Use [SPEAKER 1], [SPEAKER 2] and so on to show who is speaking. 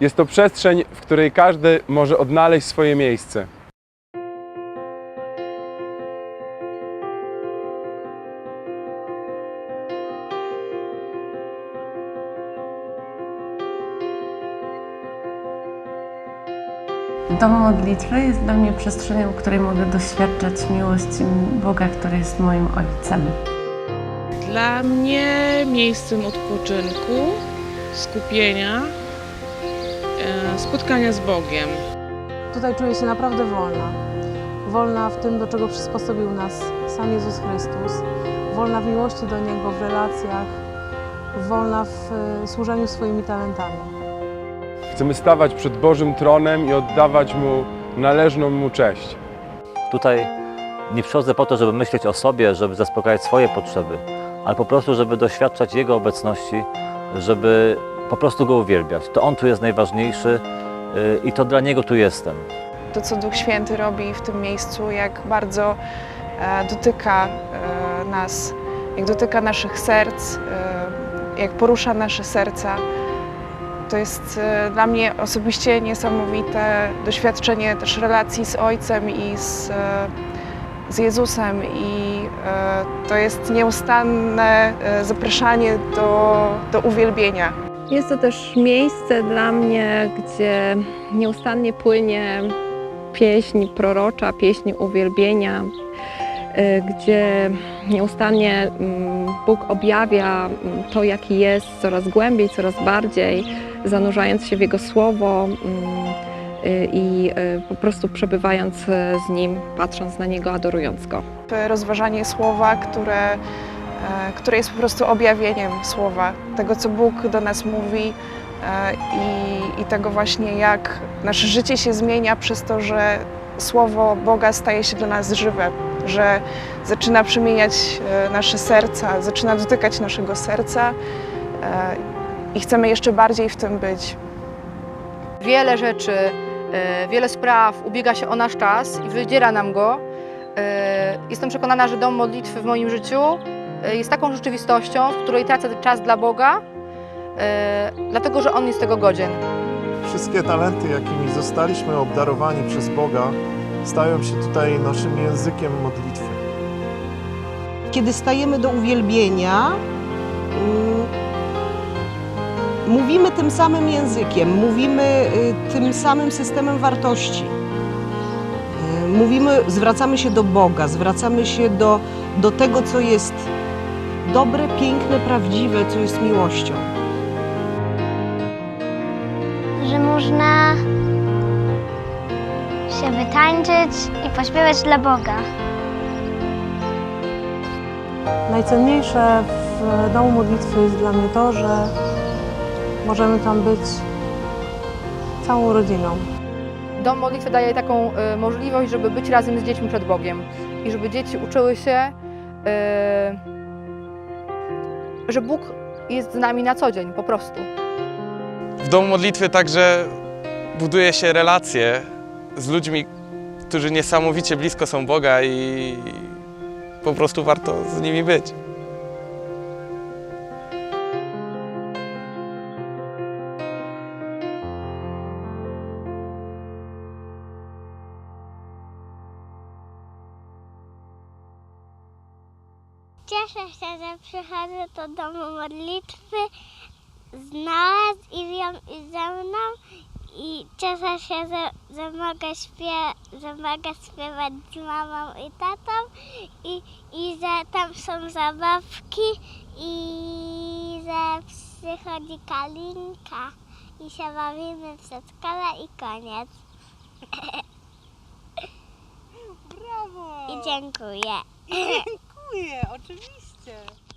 [SPEAKER 1] Jest to przestrzeń, w której każdy może odnaleźć swoje miejsce.
[SPEAKER 2] Dom modlitwy jest dla mnie przestrzenią, w której mogę doświadczać miłości Boga, który jest moim Ojcem.
[SPEAKER 3] Dla mnie miejscem odpoczynku, skupienia, spotkania z Bogiem.
[SPEAKER 4] Tutaj czuję się naprawdę wolna. Wolna w tym, do czego przysposobił nas sam Jezus Chrystus. Wolna w miłości do Niego, w relacjach. Wolna w e, służeniu swoimi talentami.
[SPEAKER 1] Chcemy stawać przed Bożym tronem i oddawać Mu należną Mu cześć.
[SPEAKER 5] Tutaj nie przychodzę po to, żeby myśleć o sobie, żeby zaspokajać swoje potrzeby, ale po prostu, żeby doświadczać Jego obecności, żeby po prostu Go uwielbiać. To On tu jest najważniejszy yy, i to dla Niego tu jestem.
[SPEAKER 6] to, co Duch Święty robi w tym miejscu, jak bardzo e, dotyka e, nas, jak dotyka naszych serc, e, jak porusza nasze serca. To jest dla mnie osobiście niesamowite doświadczenie też relacji z Ojcem i z, z Jezusem i to jest nieustanne zapraszanie do, do uwielbienia.
[SPEAKER 7] Jest to też miejsce dla mnie, gdzie nieustannie płynie pieśń prorocza, pieśń uwielbienia, y, gdzie nieustannie mm, Bóg objawia mm, to, jaki jest, coraz głębiej, coraz bardziej, zanurzając się w Jego Słowo mm, y, i y, po prostu przebywając z Nim, patrząc na Niego, adorując Go.
[SPEAKER 6] rozważanie słowa, które, które jest po prostu objawieniem słowa, tego co Bóg do nas mówi e, i, i tego właśnie jak nasze życie się zmienia przez to, że słowo Boga staje się dla nas żywe, że zaczyna przemieniać e, nasze serca, zaczyna dotykać naszego serca e, i chcemy jeszcze bardziej w tym być.
[SPEAKER 8] wiele rzeczy, e, wiele spraw ubiega się o nasz czas i wydziera nam go. E, Jestem przekonana, że dom modlitwy w moim życiu e, jest taką rzeczywistością, w której tracę czas dla Boga, e, dlatego że On jest tego godzien.
[SPEAKER 9] Wszystkie talenty, jakimi zostaliśmy obdarowani przez Boga, stają się tutaj naszym językiem modlitwy.
[SPEAKER 10] Kiedy stajemy do uwielbienia, mm, mówimy tym samym językiem, mówimy y, tym samym systemem wartości. Y, Mówimy, zwracamy się do Boga, zwracamy się do, do tego, co jest dobre, piękne, prawdziwe, co jest miłością.
[SPEAKER 11] że można się wytańczyć i pośpiewać dla Boga.
[SPEAKER 4] Najcenniejsze w domu modlitwy jest dla mnie to, że możemy tam być całą rodziną.
[SPEAKER 8] Dom modlitwy daje taką e, możliwość, żeby być razem z dziećmi przed Bogiem i żeby dzieci uczyły się, e, że Bóg jest z nami na co dzień, po prostu.
[SPEAKER 12] W domu modlitwy także buduje się relacje z ludźmi, którzy niesamowicie blisko są Boga i po prostu warto z nimi być.
[SPEAKER 11] Cieszę się, że przychodzę do domu modlitwy z nas i, wiem, i ze mną i cieszę się, że, że, mogę śpie, że mogę śpiewać z mamą i tatą i, i że tam są zabawki i że przychodzi Kalinka i się bawimy w przedszkole i koniec.
[SPEAKER 4] Brawo!
[SPEAKER 11] I dziękuję.
[SPEAKER 4] Dziękuję, oczywiście.